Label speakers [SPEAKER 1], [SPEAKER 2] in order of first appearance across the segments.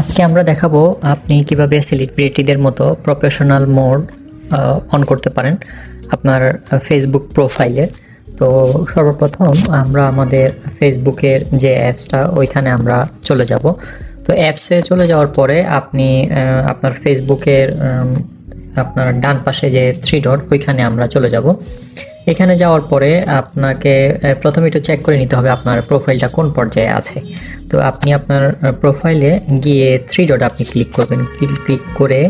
[SPEAKER 1] আজকে আমরা দেখাবো আপনি কীভাবে সেলিব্রিটিদের মতো প্রফেশনাল মোড অন করতে পারেন আপনার ফেসবুক প্রোফাইলে তো সর্বপ্রথম আমরা আমাদের ফেসবুকের যে অ্যাপসটা ওইখানে আমরা চলে যাব। তো অ্যাপসে চলে যাওয়ার পরে আপনি আপনার ফেসবুকের আপনার ডান পাশে যে থ্রি ডট ওইখানে আমরা চলে যাব। এখানে যাওয়ার পরে আপনাকে প্রথমে একটু চেক করে নিতে হবে আপনার প্রোফাইলটা কোন পর্যায়ে আছে। তো আপনি আপনার প্রোফাইলে গিয়ে থ্রি ডট আপনি ক্লিক করবেন। ক্লিক করে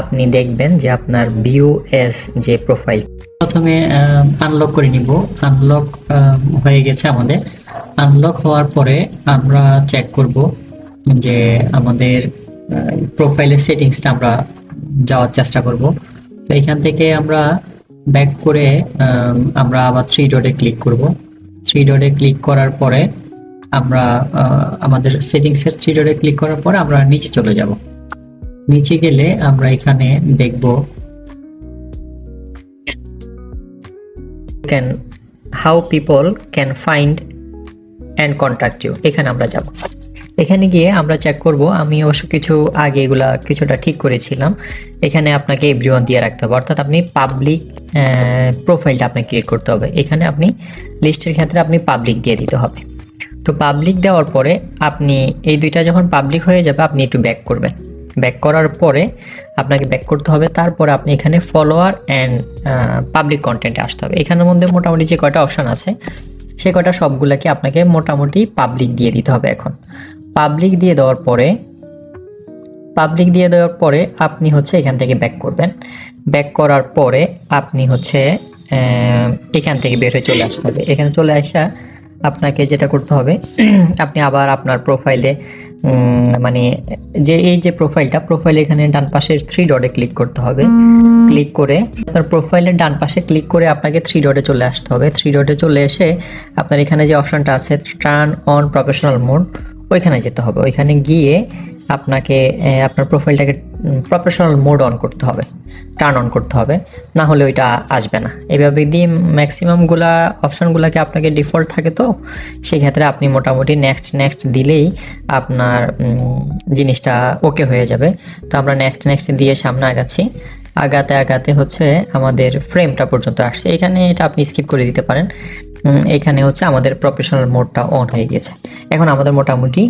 [SPEAKER 1] আপনি দেখবেন যে আপনার ভিউ এস যে প্রোফাইল প্রথমে আনলক করে নিব। আনলক হয়ে গেছে আমাদের। আনলক হওয়ার পরে আমরা চেক করব যে আমাদের প্রোফাইলের সেটিংসটা আমরা যাওয়ার চেষ্টা করব। তো এখান থেকে আমরা ব্যাক করে আম, আমরা আবার থ্রি ডটে ক্লিক করব। থ্রি ডটে ক্লিক করার পরে আমরা আহ, আমাদের সেটিংসের থ্রি ডটে ক্লিক করার পরে আমরা নিচে চলে যাব। নিচে গেলে আমরা এখানে দেখব can how people can find and contact you এখানে আমরা যাব। এখানে গিয়ে আমরা চেক করব, আমি অবশ্য কিছু আগে এগুলা কিছুটা ঠিক করেছিলাম। এখানে আপনাকে এভরিওয়ান দিয়ে রাখতে হবে, অর্থাৎ আপনি পাবলিক প্রোফাইলটা আপনাকে ক্রিয়েট করতে হবে। এখানে আপনি লিস্টের ক্ষেত্রে আপনি পাবলিক দিয়ে দিতে হবে। তো পাবলিক দেওয়ার পরে আপনি এই দুইটা যখন পাবলিক হয়ে যাবে, আপনি একটু ব্যাক করবেন। ব্যাক করার পরে আপনাকে ব্যাক করতে হবে, তারপরে আপনি এখানে ফলোয়ার অ্যান্ড পাবলিক কন্টেন্টে আসতে হবে। এখানের মধ্যে মোটামুটি যে কয়টা অপশন আছে, সে কয়টা সবগুলোকে আপনাকে মোটামুটি পাবলিক দিয়ে দিতে হবে এখন। পাবলিক দিয়ে দেওয়ার পরে পাবলিক দিয়ে দেওয়ার পরে আপনি হচ্ছে এখান থেকে ব্যাক করবেন। ব্যাক করার পরে আপনি হচ্ছে এখান থেকে বের হয়ে চলে আসতে হবে। এখানে চলে আসা আপনাকে যেটা করতে হবে, আপনি আবার আপনার প্রোফাইলে মানে যে এই যে প্রোফাইলটা প্রোফাইল এখানে ডান পাশে থ্রি ডটে ক্লিক করতে হবে। ক্লিক করে আপনার প্রোফাইলের ডান পাশে ক্লিক করে আপনাকে থ্রি ডটে চলে আসতে হবে। থ্রি ডটে চলে এসে আপনার এখানে যে অপশনটা আছে টার্ন অন প্রফেশনাল মোড ওইখানে যেতে হবে। ওইখানে গিয়ে আপনাকে আপনার প্রোফাইলটাকে প্রফেশনাল মোড অন করতে হবে টার্ন অন করতে হবে, না হলে ওইটা আসবে না। এভাবে দিয়ে ম্যাক্সিমামগুলা অপশানগুলোকে আপনাকে ডিফল্ট থাকে তো সেই ক্ষেত্রে আপনি মোটামুটি নেক্সট নেক্সট দিলেই আপনার জিনিসটা ওকে হয়ে যাবে। তো আমরা নেক্সট নেক্সট দিয়ে সামনে আগাচ্ছি। আগাতে আগাতে হচ্ছে আমাদের ফ্রেমটা পর্যন্ত আসছে। এখানে এটা আপনি স্কিপ করে দিতে পারেন। এখানে হচ্ছে আমাদের প্রফেশনাল মোডটা অন হয়ে গেছে। এখন আমাদের মোটামুটি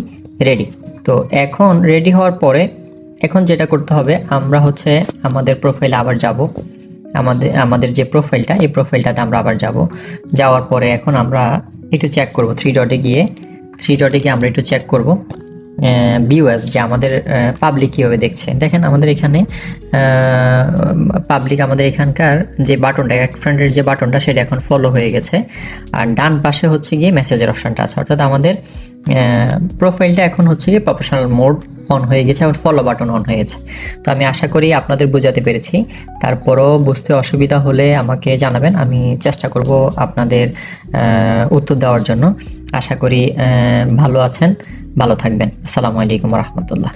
[SPEAKER 1] রেডি তো এখন রেডি হওয়ার পরে এখন যেটা করতে হবে, আমরা হচ্ছে আমাদের প্রোফাইলে আবার যাব। আমাদের আমাদের যে প্রোফাইলটা এই প্রোফাইলটাতে আমরা আবার যাব। যাওয়ার পরে এখন আমরা একটু চেক করব থ্রি ডটে গিয়ে। থ্রি ডটে গিয়ে আমরা একটু চেক করব। বিউএস যে আমাদের পাবলিক কীভাবে দেখছে। দেখেন আমাদের এখানে পাবলিক আমাদের এখানকার যে বাটনটা অ্যাড ফ্রেন্ডের যে বাটনটা সেটা এখন ফলো হয়ে গেছে। আর ডান পাশে হচ্ছে গিয়ে মেসেজের অপশানটা আছে। অর্থাৎ আমাদের প্রোফাইলটা এখন হচ্ছে গিয়ে প্রফেশনাল মোড অন হয়ে গেছে এবং ফলো বাটন অন হয়ে গেছে। তো আমি আশা করি আপনাদের বোঝাতে পেরেছি। তারপরও বুঝতে অসুবিধা হলে আমাকে জানাবেন, আমি চেষ্টা করব আপনাদের উত্তর দেওয়ার জন্য। আশা করি ভালো আছেন, ভালো থাকবেন। আসসালামু আলাইকুম রহমতুল্লাহ।